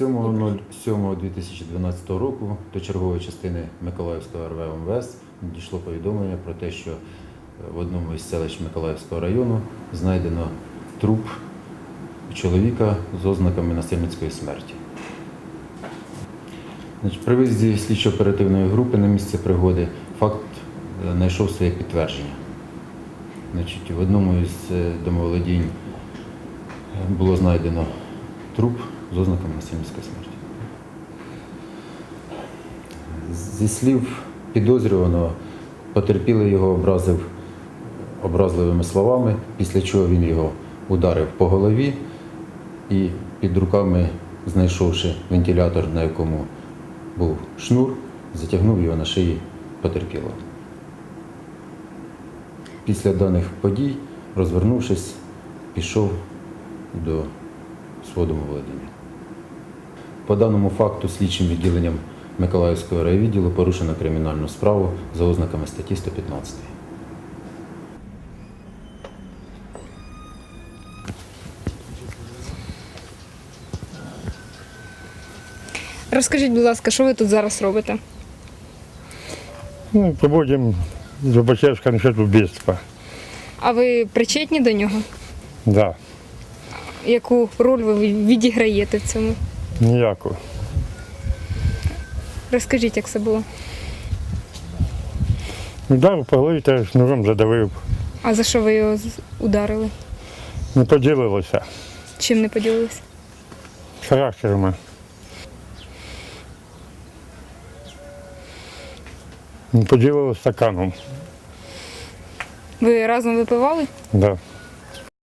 7.07.2012 року до чергової частини Миколаївського РВ МВС надійшло повідомлення про те, що е, в одному із селищ Миколаївського району знайдено труп чоловіка з ознаками насильницької смерті. При виїзді слідчо-оперативної групи на місце пригоди факт е, знайшов своє підтвердження. В одному із е, домоволодінь було знайдено труп з ознаками насильницької смерті. Зі слів підозрюваного, потерпілий його образив образливими словами, після чого він його ударив по голові і під руками, знайшовши вентилятор, на якому був шнур, затягнув його на шиї потерпілого. Після даних подій, розвернувшись, пішов до свого домоволодіння. По даному факту слідчим відділенням Миколаївського райвідділу порушено кримінальну справу за ознаками статті 115. Розкажіть, будь ласка, що ви тут зараз робите? Ну, проводимо Зубачевська насчет убийства. А ви причетні до нього? Да, Яку роль ви відіграєте в цьому? Ніяку. Розкажіть, як це було. Удар по голові теж ножом задавив. А за що ви його ударили? Не поділилося Чим не поділилися? характерами. Не поділилося стаканом. Ви разом випивали? Да.